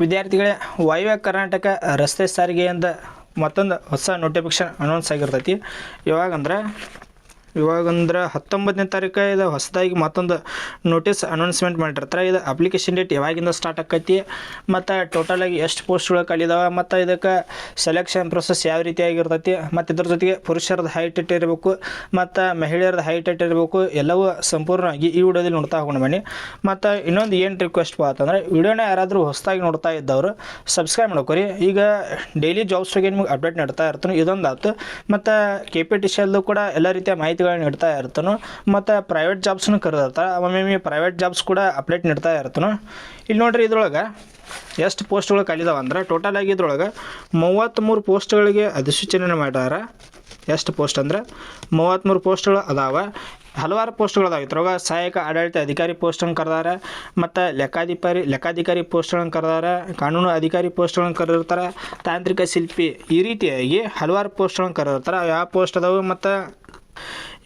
ವಿದ್ಯಾರ್ಥಿಗಳೇ ವಾಯುವ್ಯ ಕರ್ನಾಟಕ ರಸ್ತೆ ಸಾರಿಗೆಯಿಂದ ಮತ್ತೊಂದು ಹೊಸ ನೋಟಿಫಿಕೇಶನ್ ಅನೌನ್ಸ್ ಆಗಿರ್ತೈತಿ. ಯಾವಾಗಂದ್ರೆ ಇವಾಗಂದ್ರೆ ಹತ್ತೊಂಬತ್ತನೇ ತಾರೀಕು ಇದು ಹೊಸದಾಗಿ ಮತ್ತೊಂದು ನೋಟಿಸ್ ಅನೌನ್ಸ್ಮೆಂಟ್ ಮಾಡಿರ್ತಾರೆ. ಇದು ಅಪ್ಲಿಕೇಶನ್ ಡೇಟ್ ಯಾವಾಗಿಂದ ಸ್ಟಾರ್ಟ್ ಆಕೈತಿ, ಮತ್ತು ಟೋಟಲಾಗಿ ಎಷ್ಟು ಪೋಸ್ಟ್ಗಳು ಕಲಿದಾವೆ ಮತ್ತು ಇದಕ್ಕೆ ಸೆಲೆಕ್ಷನ್ ಪ್ರೊಸೆಸ್ ಯಾವ ರೀತಿಯಾಗಿರ್ತೈತಿ ಮತ್ತು ಇದ್ರ ಜೊತೆಗೆ ಪುರುಷರದ್ದು ಹೈಟ್ ಇರಬೇಕು, ಮತ್ತು ಮಹಿಳೆಯರದ್ದು ಹೈಟ್ ಇರಬೇಕು, ಎಲ್ಲವೂ ಸಂಪೂರ್ಣವಾಗಿ ಈ ವಿಡಿಯೋದಲ್ಲಿ ನೋಡ್ತಾ ಹೋಗೋಣ ಬನ್ನಿ. ಮತ್ತು ಇನ್ನೊಂದು ಏನು ರಿಕ್ವೆಸ್ಟ್ ಅಂತಂದರೆ, ವಿಡಿಯೋನ ಯಾರಾದರೂ ಹೊಸದಾಗಿ ನೋಡ್ತಾ ಇದ್ದವರು ಸಬ್ಸ್ಕ್ರೈಬ್ ಮಾಡ್ಕೊರಿ. ಈಗ ಡೈಲಿ ಜಾಬ್ಸ್ ಬಗ್ಗೆ ನಿಮ್ಗೆ ಅಪ್ಡೇಟ್ ನೀಡ್ತಾ ಇರ್ತಾನೆ ಇದೊಂದು ಆಯ್ತು ಮತ್ತು ಕೆ ಪಿ ಟಿ ಸಿಯಲ್ಲೂ ಕೂಡ ಎಲ್ಲ ರೀತಿಯ ಮಾಹಿತಿಗಳನ್ನ ನೀಡ್ತಾ ಇರ್ತಾನೋ, ಮತ್ತು ಪ್ರೈವೇಟ್ ಜಾಬ್ಸ್ನು ಕರೆದಿರ್ತಾರೆ. ಒಮ್ಮೊಮ್ಮೆ ಪ್ರೈವೇಟ್ ಜಾಬ್ಸ್ ಕೂಡ ಅಪ್ಡೇಟ್ ನೀಡ್ತಾ ಇರ್ತಾನೋ. ಇಲ್ಲಿ ನೋಡ್ರಿ ಇದ್ರೊಳಗೆ ಎಷ್ಟು ಪೋಸ್ಟ್ಗಳು ಕಲಿದಾವೆ ಅಂದ್ರೆ ಟೋಟಲ್ ಆಗಿ ಇದ್ರೊಳಗೆ ಮೂವತ್ತ್ಮೂರು ಪೋಸ್ಟ್ಗಳಿಗೆ ಅಧಿಸೂಚನೆ ಮಾಡ್ಯಾರ. ಎಷ್ಟು ಪೋಸ್ಟ್ ಅಂದ್ರೆ ಮೂವತ್ತ್ಮೂರು ಪೋಸ್ಟ್ಗಳು ಅದಾವ. ಹಲವಾರು ಪೋಸ್ಟ್ಗಳು ಅದಾವ. ಇದ್ರೊಳಗೆ ಸಹಾಯಕ ಆಡಳಿತ ಅಧಿಕಾರಿ ಪೋಸ್ಟನ್ನು ಕರೆದಾರೆ, ಮತ್ತು ಲೆಕ್ಕಾಧಿಕಾರಿ ಲೆಕ್ಕಾಧಿಕಾರಿ ಪೋಸ್ಟ್ಗಳನ್ನು ಕರೆದಾರ, ಕಾನೂನು ಅಧಿಕಾರಿ ಪೋಸ್ಟ್ಗಳನ್ನು ಕರೆದಿರ್ತಾರೆ, ತಾಂತ್ರಿಕ ಶಿಲ್ಪಿ ಈ ರೀತಿಯಾಗಿ ಹಲವಾರು ಪೋಸ್ಟ್ಗಳನ್ನು ಕರೆದಿರ್ತಾರೆ. ಯಾವ ಪೋಸ್ಟ್ ಅದಾವೆ, ಮತ್ತು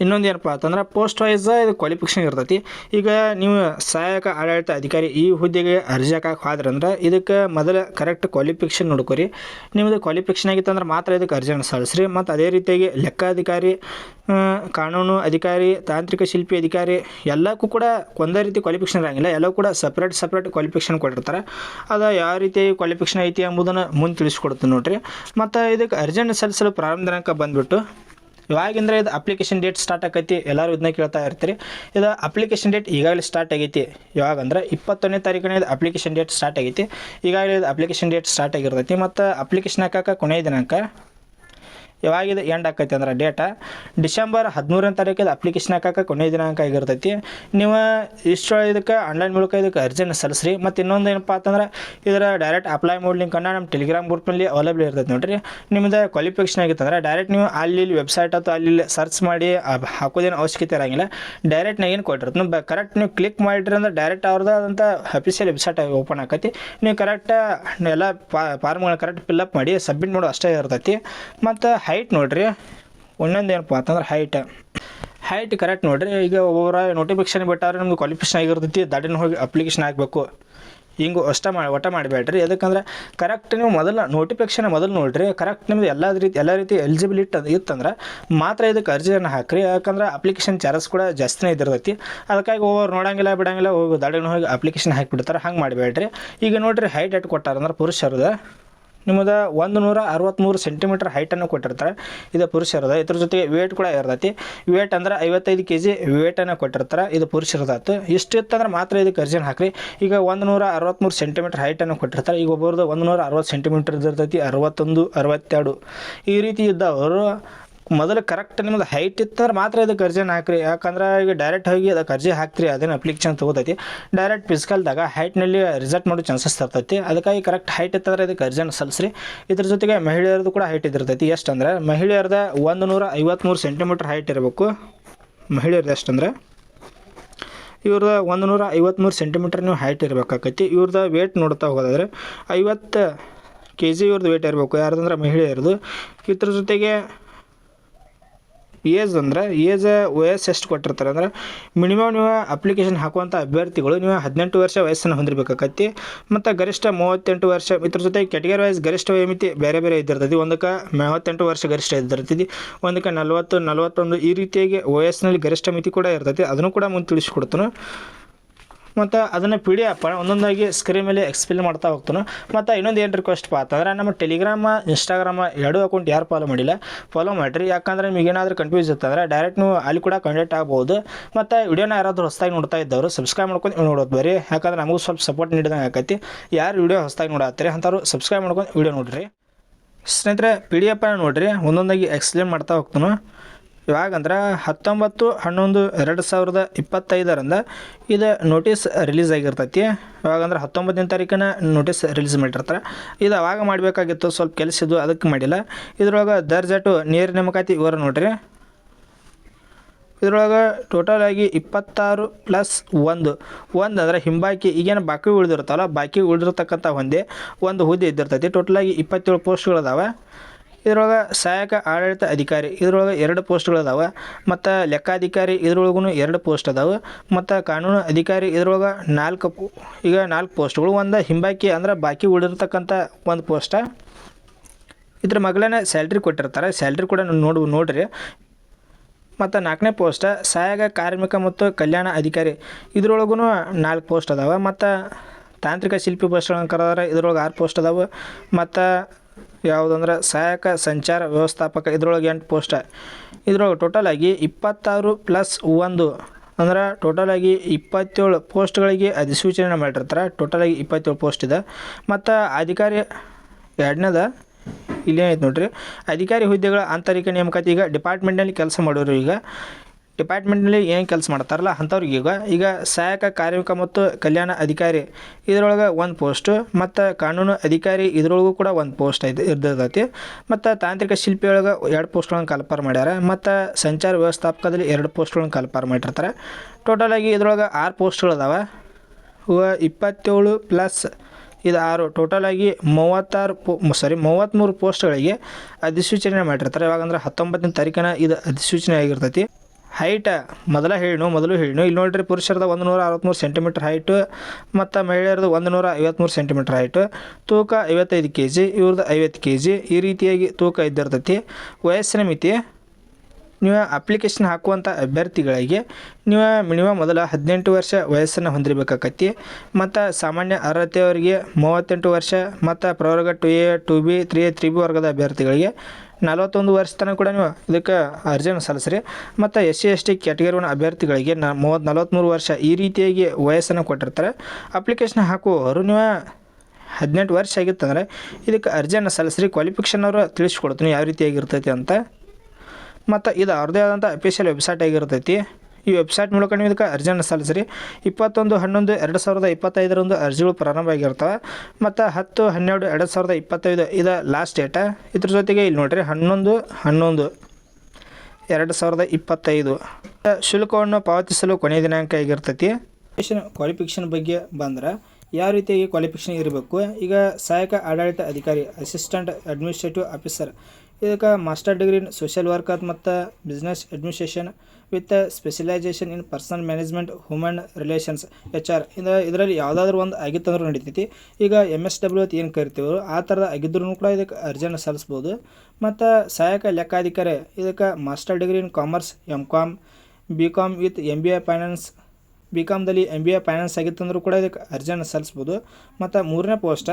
ಇನ್ನೊಂದು ಏನಪ್ಪ ಅಂತಂದ್ರೆ ಪೋಸ್ಟ್ ವೈಸ್ ಇದು ಕ್ವಾಲಿಫಿಕೇಷನ್ ಇರ್ತೈತಿ. ಈಗ ನೀವು ಸಹಾಯಕ ಆಡಳಿತ ಅಧಿಕಾರಿ ಈ ಹುದ್ದೆಗೆ ಅರ್ಜಿ ಹಾಕಕ್ಕೆ ಹೋದ್ರಂದ್ರೆ ಇದಕ್ಕೆ ಮೊದಲ ಕರೆಕ್ಟ್ ಕ್ವಾಲಿಫಿಕೇಷನ್ ನೋಡ್ಕೊರಿ. ನಿಮ್ಮದು ಕ್ವಾಲಿಫಿಕೇಷನ್ ಆಗಿತ್ತು ಅಂದ್ರೆ ಮಾತ್ರ ಇದಕ್ಕೆ ಅರ್ಜಿಯನ್ನು ಸಲ್ಲಿಸ್ರಿ. ಮತ್ತು ಅದೇ ರೀತಿಯಾಗಿ ಲೆಕ್ಕಾಧಿಕಾರಿ ಕಾನೂನು ಅಧಿಕಾರಿ, ತಾಂತ್ರಿಕ ಶಿಲ್ಪಿ ಅಧಿಕಾರಿ ಎಲ್ಲಕ್ಕೂ ಕೂಡ ಒಂದೇ ರೀತಿ ಕ್ವಾಲಿಫಿಕೇಷನ್ ಇರೋಂಗಿಲ್ಲ. ಎಲ್ಲವೂ ಕೂಡ ಸಪ್ರೇಟ್ ಸಪ್ರೇಟ್ ಕ್ವಾಲಿಫಿಕೇಷನ್ ಕೊಟ್ಟಿರ್ತಾರೆ. ಅದು ಯಾವ ರೀತಿ ಕ್ವಾಲಿಫಿಕೇಷನ್ ಐತಿ ಎಂಬುದನ್ನು ಮುಂದೆ ತಿಳಿಸ್ಕೊಡ್ತೀನಿ ನೋಡ್ರಿ. ಮತ್ತು ಇದಕ್ಕೆ ಅರ್ಜಿಯನ್ನು ಸಲ್ಲಿಸಲು ಪ್ರಾರಂಭ ದಿನಾಂಕ ಬಂದುಬಿಟ್ಟು ಇವಾಗಿಂದ್ರೆ ಇದು ಅಪ್ಲಿಕೇಶನ್ ಡೇಟ್ ಸ್ಟಾರ್ಟ್ ಆಕೈತಿ, ಎಲ್ಲರೂ ಇದನ್ನ ಕೇಳ್ತಾ ಇರ್ತೀರಿ. ಇದು ಅಪ್ಲಿಕೇಶನ್ ಡೇಟ್ ಈಗಾಗಲೇ ಸ್ಟಾರ್ಟ್ ಆಗೈತಿ. ಯಾವಾಗಂದ್ರೆ ಇಪ್ಪತ್ತೊಂದನೇ ತಾರೀಕಿನ ಇದು ಅಪ್ಲಿಕೇಶನ್ ಡೇಟ್ ಸ್ಟಾರ್ಟ್ ಆಗೈತಿ. ಈಗಾಗಲೇ ಇದು ಅಪ್ಲಿಕೇಶನ್ ಡೇಟ್ ಸ್ಟಾರ್ಟ್ ಆಗಿರ್ತೈತಿ. ಮತ್ತು ಅಪ್ಲಿಕೇಶನ್ ಹಾಕಕ್ಕೆ ಕೊನೆಯ ದಿನಾಂಕ ಯಾವಾಗಿದೆ ಎಂಡ್ ಆಕೈತಿ ಅಂದ್ರೆ ಡೇಟ ಡಿಸೆಂಬರ್ ಹದಿಮೂರನೇ ತಾರೀಕಿಗೆ ಅಪ್ಲಿಕೇಶನ್ ಹಾಕಕ್ಕೆ ಕೊನೆಯ ದಿನಾಂಕ ಆಗಿರ್ತೈತಿ. ನೀವು ಇಷ್ಟು ಇದಕ್ಕೆ ಆನ್ಲೈನ್ ಮೂಲಕ ಇದಕ್ಕೆ ಅರ್ಜಿನ ಸಲ್ಲಿಸ್ರಿ. ಮತ್ತು ಇನ್ನೊಂದು ಏನಪ್ಪ ಅಂತಂದ್ರೆ, ಇದರ ಡೈರೆಕ್ಟ್ ಅಪ್ಲೈ ಮಾಡೋ ನಮ್ಮ ಟೆಲಿಗ್ರಾಮ್ ಗ್ರೂಪ್ನಲ್ಲಿ ಅವೈಲೇಬಲ್ ಇರ್ತೈತೆ ನೋಡಿರಿ. ನಿಮ್ಮದು ಕ್ವಾಲಿಫಿಕೇಷನ್ ಆಗಿತ್ತಂದ್ರೆ ಡೈರೆಕ್ಟ್ ನೀವು ಅಲ್ಲಿ ವೆಬ್ಸೈಟ್ ಅಥವಾ ಅಲ್ಲಿ ಸರ್ಚ್ ಮಾಡಿ ಹಾಕೋದೇನು ಅವಶ್ಯಕತೆ ಇರೋಂಗಿಲ್ಲ. ಡೈರೆಕ್ಟ್ ಏನು ಕೊಟ್ಟಿರ್ತೀನಿ ಬ ಕರೆಕ್ಟ್ ನೀವು ಕ್ಲಿಕ್ ಮಾಡಿರಿ ಅಂದ್ರೆ ಡೈರೆಕ್ಟ್ ಅವ್ರದ್ದಾದಂಥ ಅಫಿಷಿಯಲ್ ವೆಬ್ಸೈಟ್ ಓಪನ್ ಆಕೈತಿ. ನೀವು ಕರೆಕ್ಟ್ ಎಲ್ಲ ಫಾರ್ಮ್ಗಳನ್ನ ಕರೆಕ್ಟ್ ಫಿಲ್ಅಪ್ ಮಾಡಿ ಸಬ್ಮಿಟ್ ಮಾಡೋ ಅಷ್ಟೇ ಇರ್ತೈತಿ. ಮತ್ತು ಹೈಟ್ ನೋಡ್ರಿ. ಒಂದೊಂದು ಏನಪ್ಪ ಅಂತಂದ್ರೆ ಹೈಟ್ ಹೈಟ್ ಕರೆಕ್ಟ್ ನೋಡ್ರಿ. ಈಗ ಒಬ್ಬರ ನೋಟಿಫಿಕೇಶನ್ ಬಿಟ್ಟಾರೆ ನಮ್ಗೆ ಕ್ವಾಲಿಫಿಕೇಶನ್ ಆಗಿರ್ತೈತಿ ದಾಟಿನ ಹೋಗಿ ಅಪ್ಲಿಕೇಶನ್ ಹಾಕಬೇಕು. ಹಿಂಗೆ ಅಷ್ಟ ಮಾಡಿ ಒಟ್ಟ ಮಾಡಬೇಡ್ರಿ. ಯಾಕಂದ್ರೆ ಕರೆಕ್ಟ್ ನೀವು ಮೊದಲು ನೋಟಿಫಿಕೇಶನ್ ಮೊದಲು ನೋಡ್ರಿ. ಕರೆಕ್ಟ್ ನಿಮ್ದು ಎಲ್ಲ ರೀತಿ ಎಲ್ಲ ರೀತಿ ಎಲಿಜಿಬಿಲಿಟಿ ಅದು ಇತ್ತಂದ್ರೆ ಮಾತ್ರ ಇದಕ್ಕೆ ಅರ್ಜಿಯನ್ನು ಹಾಕ್ರಿ. ಯಾಕಂದ್ರೆ ಅಪ್ಲಿಕೇಶನ್ ಚಾರ್ಜಸ್ ಕೂಡ ಜಾಸ್ತಿನೇ ಇದ್ದಿರ್ತೈತಿ. ಅದಕ್ಕಾಗಿ ಓವರ್ ನೋಡಂಗಿಲ್ಲ, ಬಿಡಂಗಿಲ್ಲ, ಹೋಗಿ ದಾಡಿನ ಹೋಗಿ ಅಪ್ಲಿಕೇಶನ್ ಹಾಕಿಬಿಡ್ತಾರೆ. ಹಂಗೆ ಮಾಡಬೇಡ್ರಿ. ಈಗ ನೋಡ್ರಿ ಹೈಟ್ ಎಟ್ ಕೊಟ್ಟಾರಂದ್ರೆ ಪುರುಷರದ. ನಿಮ್ಮದು ಒಂದು ನೂರ ಅರವತ್ತ್ಮೂರು ಸೆಂಟಿಮೀಟರ್ ಹೈಟನ್ನು ಕೊಟ್ಟಿರ್ತಾರೆ. ಇದು ಪುರುಷರದ ಇದ್ರ ಜೊತೆಗೆ ವೇಟ್ ಕೂಡ ಇರ್ತೈತಿ. ವೇಟ್ ಅಂದ್ರೆ ಐವತ್ತೈದು ಕೆ ಜಿ ವೇಟನ್ನು ಕೊಟ್ಟಿರ್ತಾರೆ. ಇದು ಪುರುಷರದಾತು ಇಷ್ಟು ಇತ್ತಂದ್ರೆ ಮಾತ್ರ ಇದಕ್ಕೆ ಅರ್ಜಿನ ಹಾಕ್ರಿ. ಈಗ ಒಂದು ನೂರ ಅರವತ್ತ್ಮೂರು ಸೆಂಟಿಮೀಟರ್ ಹೈಟನ್ನು ಕೊಟ್ಟಿರ್ತಾರೆ. ಈಗ ಒಬ್ಬರದು ಒಂದು ನೂರ ಅರವತ್ತು ಸೆಂಟಿಮೀಟರ್ ಇರ್ತೈತಿ, ಅರವತ್ತೊಂದು, ಅರವತ್ತೆರಡು. ಈ ರೀತಿ ಇದ್ದವರು ಮೊದಲು ಕರೆಕ್ಟ್ ನಿಮ್ದು ಹೈಟ್ ಇತ್ತಂದ್ರೆ ಮಾತ್ರ ಇದಕ್ಕೆ ಅರ್ಜಿನ ಹಾಕ್ರಿ. ಯಾಕಂದ್ರೆ ಈಗ ಡೈರೆಕ್ಟ್ ಹೋಗಿ ಅದಕ್ಕೆ ಅರ್ಜಿ ಹಾಕ್ತಿರಿ, ಅದೇನು ಅಪ್ಲಿಕೇಶನ್ ತೊಗೋತೈತಿ. ಡೈರೆಕ್ಟ್ ಫಿಸಿಕಲ್ದಾಗ ಹೈಟ್ನಲ್ಲಿ ರಿಸಲ್ಟ್ ಮಾಡೋ ಚಾನ್ಸಸ್ ತರ್ತೈತಿ. ಅದಕ್ಕಾಗಿ ಕರೆಕ್ಟ್ ಹೈಟ್ ಇತ್ತಂದ್ರೆ ಇದಕ್ಕೆ ಅರ್ಜಿನ ಸಲ್ಲಿಸ್ರಿ ಇದ್ರ ಜೊತೆಗೆ ಮಹಿಳೆಯರದು ಕೂಡ ಹೈಟ್ ಇದ್ದಿರ್ತೈತಿ. ಎಷ್ಟು ಅಂದ್ರೆ ಮಹಿಳೆಯರದ ಒಂದು ನೂರ ಐವತ್ತ್ಮೂರು ಸೆಂಟಿಮೀಟರ್ ಹೈಟ್ ಇರಬೇಕು. ಮಹಿಳೆಯರ್ದು ಎಷ್ಟಂದ್ರೆ ಇವ್ರದ್ದು ಒಂದು ನೂರ ಐವತ್ತ್ಮೂರು ಸೆಂಟಿಮೀಟರ್ ನೀವು ಹೈಟ್ ಇರಬೇಕಾಕೈತಿ. ಇವ್ರದ್ದು ವೇಟ್ ನೋಡ್ತಾ ಹೋಗೋದಾದ್ರೆ ಐವತ್ತು ಕೆ ಜಿ ಇವ್ರದ್ದು ವೇಟ್ ಇರಬೇಕು. ಯಾರ್ದಂದ್ರೆ ಮಹಿಳೆಯರದು. ಇದ್ರ ಜೊತೆಗೆ ಏಜ್ ಅಂದ್ರೆ ಏಜ್ ವಯಸ್ಸು ಎಷ್ಟು ಕೊಟ್ಟಿರ್ತಾರೆ ಅಂದ್ರೆ ಮಿನಿಮಮ್ ನೀವು ಅಪ್ಲಿಕೇಶನ್ ಹಾಕುವಂಥ ಅಭ್ಯರ್ಥಿಗಳು ನೀವು ಹದಿನೆಂಟು ವರ್ಷ ವಯಸ್ಸನ್ನು ಹೊಂದಿರಬೇಕಾಗತ್ತೆ. ಮತ್ತು ಗರಿಷ್ಠ ಮೂವತ್ತೆಂಟು ವರ್ಷ ಇದ್ರ ಜೊತೆ ಕೆಟಗರಿ ವೈಸ್ ಗರಿಷ್ಠ ವಯಮಿತಿ ಬೇರೆ ಬೇರೆ ಇದ್ದಿರ್ತೈತಿ. ಒಂದಕ್ಕೆ ಮೂವತ್ತೆಂಟು ವರ್ಷ ಗರಿಷ್ಠ ಇದ್ದಿರ್ತೈತಿ. ಒಂದಕ್ಕೆ ನಲವತ್ತು, ನಲವತ್ತೊಂದು ಈ ರೀತಿಯಾಗಿ ವಯಸ್ಸಿನಲ್ಲಿ ಗರಿಷ್ಠ ಮಿತಿ ಕೂಡ ಇರ್ತೈತಿ. ಅದನ್ನು ಕೂಡ ಮುಂದೆ ತಿಳಿಸ್ಕೊಡ್ತಾನೆ. ಮತ್ತು ಅದನ್ನು ಪಿ ಡಿ ಎಫ್ ಒಂದೊಂದಾಗಿ ಸ್ಕ್ರೀನ್ ಮೇಲೆ ಎಕ್ಸ್ಪ್ಲೇನ್ ಮಾಡ್ತಾ ಹೋಗ್ತಾನೆ. ಮತ್ತು ಇನ್ನೊಂದು ಏನು ರಿಕ್ವೆಸ್ಟ್ಪ ಅಂತಂದ್ರೆ ನಮ್ಮ ಟೆಲಿಗ್ರಾಮ ಇನ್ಸ್ಟಾಗ್ರಾಮ ಎರಡೂ ಅಕೌಂಟ್ ಯಾರು ಫಾಲೋ ಮಾಡಿಲ್ಲ. ಫಾಲೋ ಮಾಡಿರಿ. ಯಾಕಂದ್ರೆ ನಿಮಗೆ ಏನಾದರೂ ಕನ್ಫ್ಯೂಸ್ ಇತ್ತಂದ್ರೆ ಡೈರೆಕ್ಟ್ ನೀವು ಅಲ್ಲಿ ಕೂಡ ಕಂಡಕ್ಟ್ ಆಗ್ಬೋದು. ಮತ್ತು ವಿಡಿಯೋನ ಯಾರಾದರೂ ಹೊಸದಾಗಿ ನೋಡ್ತಾ ಇದ್ದವರು ಸಬ್ಸ್ಕ್ರೈಬ್ ಮಾಡ್ಕೊಂಡು ನೋಡೋದು ಬರೀ ಯಾಕಂದ್ರೆ ನಮಗೂ ಸ್ವಲ್ಪ ಸಪೋರ್ಟ್ ನೀಡಿದಂಗೆ ಆಕೈತಿ. ಯಾರು ವಿಡಿಯೋ ಹೊಸದಾಗಿ ನೋಡತ್ತೀರಿ ಅಂಥವ್ರು ಸಬ್ಸ್ಕ್ರೈಬ್ ಮಾಡ್ಕೊಂಡು ವಿಡಿಯೋ ನೋಡಿರಿ. ಸ್ನೇಹಿತರೆ ಪಿ ಡಿ ಎಫ್ ನೋಡಿರಿ. ಒಂದೊಂದಾಗಿ ಎಕ್ಸ್ಪ್ಲೇನ್ ಮಾಡ್ತಾ ಹೋಗ್ತಾನು. ಇವಾಗಂದ್ರೆ ಹತ್ತೊಂಬತ್ತು, ಹನ್ನೊಂದು, ಎರಡು ಸಾವಿರದ ಇಪ್ಪತ್ತೈದರಿಂದ ಇದು ನೋಟಿಸ್ ರಿಲೀಸ್ ಆಗಿರ್ತೈತಿ. ಇವಾಗಂದ್ರೆ ಹತ್ತೊಂಬತ್ತನೇ ತಾರೀಕಿನ ನೋಟಿಸ್ ರಿಲೀಸ್ ಮಾಡಿರ್ತಾರೆ. ಇದು ಅವಾಗ ಮಾಡಬೇಕಾಗಿತ್ತು, ಸ್ವಲ್ಪ ಕೆಲಸ ಇದು ಅದಕ್ಕೆ ಮಾಡಿಲ್ಲ. ಇದ್ರೊಳಗೆ ದರ್ಜಾಟು ನೇರ ನೇಮಕಾತಿ ವಿವರ ನೋಡ್ರಿ. ಇದ್ರೊಳಗೆ ಟೋಟಲ್ ಆಗಿ ಇಪ್ಪತ್ತಾರು ಪ್ಲಸ್ ಒಂದು. ಒಂದು ಅಂದರೆ ಹಿಂಬಾಕಿ, ಈಗೇನು ಬಾಕಿ ಉಳಿದಿರ್ತಾವಲ್ಲ, ಬಾಕಿ ಉಳಿದಿರ್ತಕ್ಕಂಥ ಒಂದೇ ಒಂದು ಹುದ್ದೆ ಇದ್ದಿರ್ತೈತಿ. ಟೋಟಲ್ ಆಗಿ ಇಪ್ಪತ್ತೇಳು ಪೋಸ್ಟ್ಗಳು ಅದಾವೆ ಇದ್ರೊಳಗೆ ಸಹಾಯಕ ಆಡಳಿತ ಅಧಿಕಾರಿ ಇದ್ರೊಳಗೆ ಎರಡು ಪೋಸ್ಟ್ಗಳು ಅದಾವೆ, ಮತ್ತು ಲೆಕ್ಕಾಧಿಕಾರಿ ಇದ್ರೊಳಗೂ ಎರಡು ಪೋಸ್ಟ್ ಅದಾವೆ, ಮತ್ತು ಕಾನೂನು ಅಧಿಕಾರಿ ಇದ್ರೊಳಗೆ ನಾಲ್ಕು ಈಗ ನಾಲ್ಕು ಪೋಸ್ಟ್ಗಳು, ಒಂದು ಹಿಂಬಾಕಿ ಅಂದ್ರೆ ಬಾಕಿ ಉಳಿದಿರ್ತಕ್ಕಂಥ ಒಂದು ಪೋಸ್ಟ. ಇದ್ರ ಮಗಳೇ ಸ್ಯಾಲ್ರಿ ಕೊಟ್ಟಿರ್ತಾರೆ, ಸ್ಯಾಲ್ರಿ ಕೂಡ ನೋಡು, ನೋಡ್ರಿ. ಮತ್ತು ನಾಲ್ಕನೇ ಪೋಸ್ಟ್ ಸಹಾಯಕ ಕಾರ್ಮಿಕ ಮತ್ತು ಕಲ್ಯಾಣ ಅಧಿಕಾರಿ ಇದ್ರೊಳಗೂ ನಾಲ್ಕು ಪೋಸ್ಟ್ ಅದಾವೆ, ಮತ್ತು ತಾಂತ್ರಿಕ ಶಿಲ್ಪಿ ಪೋಸ್ಟ್ಗಳನ್ನು ಕರೆದಾರೆ, ಇದ್ರೊಳಗೆ ಆರು ಪೋಸ್ಟ್ ಅದಾವೆ, ಮತ್ತು ಯಾವುದಂದ್ರೆ ಸಹಾಯಕ ಸಂಚಾರ ವ್ಯವಸ್ಥಾಪಕ ಇದ್ರೊಳಗೆ ಎಂಟು ಪೋಸ್ಟ. ಇದ್ರೊಳಗೆ ಟೋಟಲಾಗಿ ಇಪ್ಪತ್ತಾರು ಪ್ಲಸ್ ಒಂದು. ಅಂದ್ರೆ ಟೋಟಲಾಗಿ ಇಪ್ಪತ್ತೇಳು ಪೋಸ್ಟ್ಗಳಿಗೆ ಅಧಿಸೂಚನೆ ಮಾಡಿರ್ತಾರೆ. ಟೋಟಲಾಗಿ ಇಪ್ಪತ್ತೇಳು ಪೋಸ್ಟ್ ಇದೆ. ಮತ್ತು ಅಧಿಕಾರಿ ಎರಡನೇದ, ಇಲ್ಲೇನೈತೆ ನೋಡ್ರಿ. ಅಧಿಕಾರಿ ಹುದ್ದೆಗಳ ಆಂತರಿಕ ನೇಮಕಾತಿ ಈಗ ಡಿಪಾರ್ಟ್ಮೆಂಟ್ನಲ್ಲಿ ಕೆಲಸ ಮಾಡೋರು ಈಗ. ಡಿಪಾರ್ಟ್ಮೆಂಟ್ನಲ್ಲಿ ಏನು ಕೆಲಸ ಮಾಡ್ತಾರಲ್ಲ ಅಂಥವ್ರಿಗೆ ಈಗ ಈಗ ಸಹಾಯಕ ಕಾರ್ಮಿಕ ಮತ್ತು ಕಲ್ಯಾಣ ಅಧಿಕಾರಿ ಇದರೊಳಗೆ ಒಂದು ಪೋಸ್ಟು ಮತ್ತು ಕಾನೂನು ಅಧಿಕಾರಿ ಇದರೊಳಗೂ ಕೂಡ ಒಂದು ಪೋಸ್ಟ್ ಐತೆ, ಇರ್ತೈತಿ. ಮತ್ತು ತಾಂತ್ರಿಕ ಶಿಲ್ಪಿ ಒಳಗೆ ಎರಡು ಪೋಸ್ಟ್ಗಳನ್ನು ಕಲ್ಪಾರ ಮಾಡ್ಯಾರ, ಮತ್ತು ಸಂಚಾರ ವ್ಯವಸ್ಥಾಪಕದಲ್ಲಿ ಎರಡು ಪೋಸ್ಟ್ಗಳನ್ನು ಕಲ್ಪಾರ ಮಾಡಿರ್ತಾರೆ. ಟೋಟಲಾಗಿ ಇದರೊಳಗೆ ಆರು ಪೋಸ್ಟ್ಗಳು ಅದಾವೆ ಇವ ಇಪ್ಪತ್ತೇಳು ಪ್ಲಸ್ ಇದು ಆರು ಟೋಟಲಾಗಿ ಮೂವತ್ತಾರು ಪೋ ಸಾರಿ ಮೂವತ್ತ್ಮೂರು ಪೋಸ್ಟ್ಗಳಿಗೆ ಅಧಿಸೂಚನೆ ಮಾಡಿರ್ತಾರೆ. ಯಾವಾಗಂದ್ರೆ ಹತ್ತೊಂಬತ್ತನೇ ತಾರೀಕಿನ ಇದು ಅಧಿಸೂಚನೆ ಆಗಿರ್ತೈತಿ. ಹೈಟ ಮೊದಲ ಹೇಳಿನು ಮೊದಲು ಹೇಳಿನು ಇಲ್ಲಿ ನೋಡ್ರಿ ಪುರುಷರದ ಒಂದು ನೂರ ಅರವತ್ತ್ಮೂರು ಸೆಂಟಿಮೀಟ್ರ್ ಹೈಟು ಮತ್ತು ಮಹಿಳೆಯರದು ಒಂದು ನೂರ ಐವತ್ತ್ಮೂರು ಸೆಂಟಿಮೀಟ್ರ್ ಹೈಟು ತೂಕ ಐವತ್ತೈದು ಕೆ ಜಿ ಇವ್ರದ್ದು ಐವತ್ತು ಕೆ ಜಿ ಈ ರೀತಿಯಾಗಿ ತೂಕ ಇದ್ದಿರ್ತೈತಿ. ವಯಸ್ಸಿನ ಮಿತಿ, ನೀವು ಅಪ್ಲಿಕೇಶನ್ ಹಾಕುವಂಥ ಅಭ್ಯರ್ಥಿಗಳಿಗೆ ನೀವು ಮಿನಿಮಮ್ ಮೊದಲ ಹದಿನೆಂಟು ವರ್ಷ ವಯಸ್ಸನ್ನು ಹೊಂದಿರಬೇಕಾಕತಿ ಮತ್ತು ಸಾಮಾನ್ಯ ಅರ್ಹತೆಯವರಿಗೆ ಮೂವತ್ತೆಂಟು ವರ್ಷ, ಮತ್ತು ಪ್ರವರ್ಗ two A two B three A three B ವರ್ಗದ ಅಭ್ಯರ್ಥಿಗಳಿಗೆ ನಲವತ್ತೊಂದು ವರ್ಷ ತನಕ ಕೂಡ ನೀವು ಇದಕ್ಕೆ ಅರ್ಜಿಯನ್ನು ಸಲ್ಲಿಸ್ರಿ. ಮತ್ತು ಎಸ್ ಸಿ, ಎಸ್ ಟಿ ಕ್ಯಾಟಗರಿನ ಅಭ್ಯರ್ಥಿಗಳಿಗೆ ನ ಮೂವತ್ತು ನಲವತ್ತ್ಮೂರು ವರ್ಷ ಈ ರೀತಿಯಾಗಿ ವಯಸ್ಸನ್ನು ಕೊಟ್ಟಿರ್ತಾರೆ. ಅಪ್ಲಿಕೇಶನ್ ಹಾಕುವವರು ನೀವು ಹದಿನೆಂಟು ವರ್ಷ ಆಗಿತ್ತಂದರೆ ಇದಕ್ಕೆ ಅರ್ಜಿಯನ್ನು ಸಲ್ಲಿಸ್ರಿ. ಕ್ವಾಲಿಫಿಕೇಷನ್ ಅವರು ತಿಳಿಸ್ಕೊಡ್ತೀನಿ ಯಾವ ರೀತಿಯಾಗಿರ್ತೈತಿ ಅಂತ. ಮತ್ತು ಇದು ಅವ್ರದ್ದೇ ಆದಂಥ ಅಫಿಷಿಯಲ್ ವೆಬ್ಸೈಟ್ ಆಗಿರ್ತೈತಿ. ಈ ವೆಬ್ಸೈಟ್ ಮೂಲಕ ನೀವು ಇದಕ್ಕೆ ಅರ್ಜಿಯನ್ನು ಸಲ್ಲಿಸ್ರಿ. ಇಪ್ಪತ್ತೊಂದು, ಹನ್ನೊಂದು, ಎರಡು ಸಾವಿರದ ಇಪ್ಪತ್ತೈದರಂದು ಅರ್ಜಿಗಳು ಪ್ರಾರಂಭ ಆಗಿರ್ತವೆ. ಮತ್ತು ಹತ್ತು, ಹನ್ನೆರಡು, ಎರಡು ಸಾವಿರದ ಇಪ್ಪತ್ತೈದು ಇದು ಲಾಸ್ಟ್ ಡೇಟ ಇದ್ರ ಜೊತೆಗೆ ಇಲ್ಲಿ ನೋಡಿರಿ, ಹನ್ನೊಂದು ಹನ್ನೊಂದು, ಎರಡು ಸಾವಿರದ ಇಪ್ಪತ್ತೈದು. ಶುಲ್ಕವನ್ನು ಪಾವತಿಸಲು ಕೊನೆಯ ದಿನಾಂಕ ಆಗಿರ್ತೈತಿ ಕ್ವಾಲಿಫಿಕೇಷನ್ ಬಗ್ಗೆ ಬಂದ್ರೆ ಯಾವ ರೀತಿಯಾಗಿ ಕ್ವಾಲಿಫಿಕೇಷನ್ ಇರಬೇಕು? ಈಗ ಸಹಾಯಕ ಆಡಳಿತ ಅಧಿಕಾರಿ ಅಸಿಸ್ಟೆಂಟ್ ಅಡ್ಮಿನಿಸ್ಟ್ರೇಟಿವ್ ಆಫೀಸರ್ ಇದಕ್ಕೆ ಮಾಸ್ಟರ್ ಡಿಗ್ರಿ ಸೋಷಿಯಲ್ ವರ್ಕರ್ ಮತ್ತು business administration with specialisation in personnel management human relations H R ಇದು ಇದರಲ್ಲಿ ಯಾವುದಾದ್ರೂ ಒಂದು ಆಗಿತ್ತಂದ್ರೂ ನಡೀತೈತಿ. ಈಗ ಎಂ ಎಸ್ ಡಬ್ಲ್ಯೂ ಅಂತ ಏನು ಕರಿತೀವೋ ಆ ಥರದ ಆಗಿದ್ರೂ ಕೂಡ ಇದಕ್ಕೆ ಅರ್ಜಿಯನ್ನು ಸಲ್ಲಿಸ್ಬೋದು. ಮತ್ತು ಸಹಾಯಕ ಲೆಕ್ಕಾಧಿಕಾರಿ, ಇದಕ್ಕೆ master degree in commerce M com B com with M B A finance B ಕಾಮ್ದಲ್ಲಿ M B A finance ಆಗಿತ್ತಂದ್ರೂ ಕೂಡ ಇದಕ್ಕೆ ಅರ್ಜಿಯನ್ನು ಸಲ್ಲಿಸ್ಬೋದು. ಮತ್ತು ಮೂರನೇ ಪೋಸ್ಟ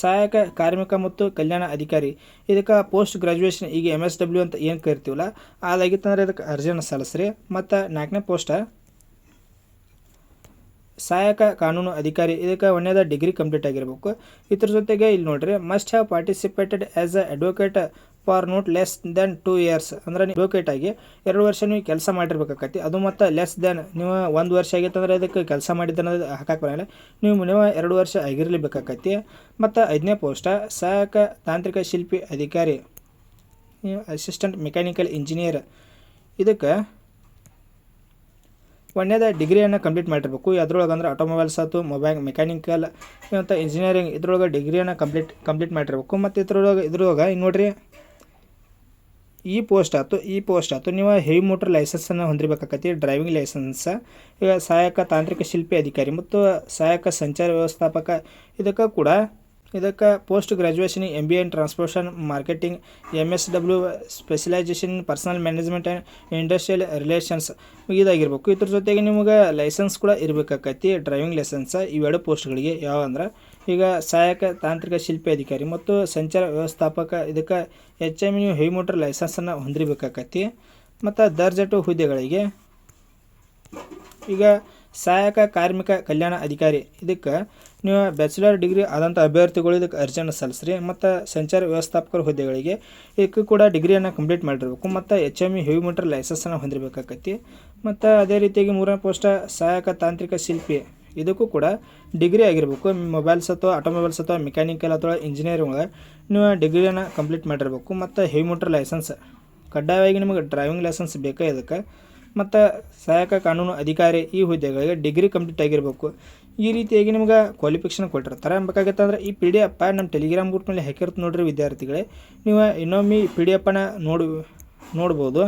ಸಹಾಯಕ ಕಾರ್ಮಿಕ ಮತ್ತು ಕಲ್ಯಾಣ ಅಧಿಕಾರಿ. ಇದಕ್ಕೆ ಪೋಸ್ಟ್ ಗ್ರಾಜುಯೇಷನ್ ಈಗ ಎಂ ಎಸ್ ಡಬ್ಲ್ಯೂ ಅಂತ ಏನು ಕರಿತೀವಲ್ಲ ಅದಾಗಿತ್ತಂದ್ರೆ ಇದಕ್ಕೆ ಅರ್ಜಿಯನ್ನು ಸಲ್ಲಿಸ್ರಿ. ಮತ್ತು ನಾಲ್ಕನೇ ಪೋಸ್ಟ ಸಹಾಯಕ ಕಾನೂನು ಅಧಿಕಾರಿ, ಇದಕ್ಕೆ ಒಂದೇದ ಡಿಗ್ರಿ ಕಂಪ್ಲೀಟ್ ಆಗಿರಬೇಕು. ಇದ್ರ ಜೊತೆಗೆ ಇಲ್ಲಿ ನೋಡ್ರಿ must have participated as a advocate for not less than two years. ಅಂದ್ರೆ ನೀವು ಲೋಕೇಟ್ ಆಗಿ ಎರಡು ವರ್ಷ ನೀವು ಕೆಲಸ ಮಾಡಿರ್ಬೇಕಾಗತ್ತೆ ಅದು ಮತ್ತು ಲೆಸ್ ದೆನ್ ನೀವು ಒಂದು ವರ್ಷ ಆಗಿತ್ತಂದ್ರೆ ಅದಕ್ಕೆ ಕೆಲಸ ಮಾಡಿದ್ದು ಅನ್ನೋದು ಹಾಕಕ್ಕೆ ಬರಲ್ಲ ನೀವು ಮಿನಿಮಮ್ ಎರಡು ವರ್ಷ ಆಗಿರಲಿಬೇಕಾಗತ್ತೆ ಮತ್ತು ಐದನೇ ಪೋಸ್ಟ ಸಹಾಯಕ ತಾಂತ್ರಿಕ ಶಿಲ್ಪಿ ಅಧಿಕಾರಿ ಅಸಿಸ್ಟೆಂಟ್ ಮೆಕ್ಯಾನಿಕಲ್ ಇಂಜಿನಿಯರ್. ಇದಕ್ಕೆ ಒಂದೇದ ಡಿಗ್ರಿಯನ್ನು ಕಂಪ್ಲೀಟ್ ಮಾಡಿರಬೇಕು. ಅದರೊಳಗಂದ್ರೆ ಅಂದ್ರೆ ಆಟೋಮೊಬೈಲ್ಸ್ ಆಯ್ತು ಮೊಬೈಲ್ ಮೆಕ್ಯಾನಿಕಲ್ ಮತ್ತು ಇಂಜಿನಿಯರಿಂಗ್, ಇದ್ರೊಳಗೆ ಡಿಗ್ರಿಯನ್ನು ಕಂಪ್ಲೀಟ್ ಕಂಪ್ಲೀಟ್ ಮಾಡಿರಬೇಕು. ಮತ್ತು ಇದ್ರೊಳಗೆ ಇದ್ರೊಳಗೆ ಈಗ ನೋಡ್ರಿ ಈ ಪೋಸ್ಟ್ ಆಯ್ತು ಈ ಪೋಸ್ಟ್ ಆಯ್ತು ನೀವು ಹೆವಿ ಮೋಟರ್ ಲೈಸೆನ್ಸನ್ನು ಹೊಂದಿರಬೇಕಾಕತಿ ಡ್ರೈವಿಂಗ್ ಲೈಸೆನ್ಸ್ ಈಗ ಸಹಾಯಕ ತಾಂತ್ರಿಕ ಶಿಲ್ಪಿ ಅಧಿಕಾರಿ ಮತ್ತು ಸಹಾಯಕ ಸಂಚಾರ ವ್ಯವಸ್ಥಾಪಕ, ಇದಕ್ಕೆ ಕೂಡ ಇದಕ್ಕೆ post graduation M B N transportation marketing M S W specialisation personnel management and industrial relations ಇದಾಗಿರ್ಬೇಕು. ಇದ್ರ ಜೊತೆಗೆ ನಿಮಗೆ ಲೈಸೆನ್ಸ್ ಕೂಡ ಇರಬೇಕಾಕತಿ ಡ್ರೈವಿಂಗ್ ಲೈಸೆನ್ಸ್ ಇವೆರಡು ಪೋಸ್ಟ್ಗಳಿಗೆ ಯಾವ ಅಂದ್ರೆ ಈಗ ಸಹಾಯಕ ತಾಂತ್ರಿಕ ಶಿಲ್ಪಿ ಅಧಿಕಾರಿ ಮತ್ತು ಸಂಚಾರ ವ್ಯವಸ್ಥಾಪಕ, ಇದಕ್ಕೆ H M U heavy motor ಲೈಸೆನ್ಸನ್ನು ಹೊಂದಿರಬೇಕಾಕತಿ ಮತ್ತು ದರ್ಜಟು ಹುದ್ದೆಗಳಿಗೆ. ಈಗ ಸಹಾಯಕ ಕಾರ್ಮಿಕ ಕಲ್ಯಾಣ ಅಧಿಕಾರಿ, ಇದಕ್ಕೆ ನೀವು ಬ್ಯಾಚುಲರ್ ಡಿಗ್ರಿ ಆದಂಥ ಅಭ್ಯರ್ಥಿಗಳು ಇದಕ್ಕೆ ಅರ್ಜಿಯನ್ನು ಸಲ್ಲಿಸ್ರಿ. ಮತ್ತು ಸಂಚಾರ ವ್ಯವಸ್ಥಾಪಕರ ಹುದ್ದೆಗಳಿಗೆ ಇದಕ್ಕೂ ಕೂಡ ಡಿಗ್ರಿಯನ್ನು ಕಂಪ್ಲೀಟ್ ಮಾಡಿರಬೇಕು. ಮತ್ತು H M E heavy motor ಲೈಸೆನ್ಸನ್ನು ಹೊಂದಿರಬೇಕಾಕತಿ ಮತ್ತು ಅದೇ ರೀತಿಯಾಗಿ ಮೂರನೇ ಪೋಸ್ಟ ಸಹಾಯಕ ತಾಂತ್ರಿಕ ಶಿಲ್ಪಿ ಇದಕ್ಕೂ ಕೂಡ ಡಿಗ್ರಿ ಆಗಿರಬೇಕು. ಮೊಬೈಲ್ಸ್ ಅಥವಾ ಆಟೋಮೊಬೈಲ್ಸ್ ಅಥವಾ ಮೆಕ್ಯಾನಿಕಲ್ ಅಥವಾ ಇಂಜಿನಿಯರಿಂಗ್ ಒಳಗೆ ನೀವು ಡಿಗ್ರಿಯನ್ನು ಕಂಪ್ಲೀಟ್ ಮಾಡಿರಬೇಕು. ಮತ್ತು ಹೆವಿ ಮೋಟರ್ ಲೈಸೆನ್ಸ್ ಕಡ್ಡಾಯವಾಗಿ ನಿಮಗೆ ಡ್ರೈವಿಂಗ್ ಲೈಸೆನ್ಸ್ ಬೇಕೇ ಇದಕ್ಕೆ? ಮತ್ತು ಸಹಾಯಕ ಕಾನೂನು ಅಧಿಕಾರಿ ಈ ಹುದ್ದೆಗಳಿಗೆ ಡಿಗ್ರಿ ಕಂಪ್ಲೀಟ್ ಆಗಿರಬೇಕು. ಈ ರೀತಿಯಾಗಿ ನಿಮ್ಗೆ ಕ್ವಾಲಿಫಿಕೇಷನ್ ಕೊಟ್ಟಿರ್ತಾರೆ. ಅಂದ್ರೆ ಈ ಪಿ ಡಿ ಎಫ್ ನಮ್ಮ ಟೆಲಿಗ್ರಾಮ್ ಗ್ರೂಪ್ನಲ್ಲಿ ಹಾಕಿರ್ತು ನೋಡಿರಿ ವಿದ್ಯಾರ್ಥಿಗಳೇ. ನೀವು ಇನ್ನೊಮ್ಮೆ ಪಿ ಡಿ ಎಫನ್ನು ನೋಡಿ, ನೋಡ್ಬೋದು.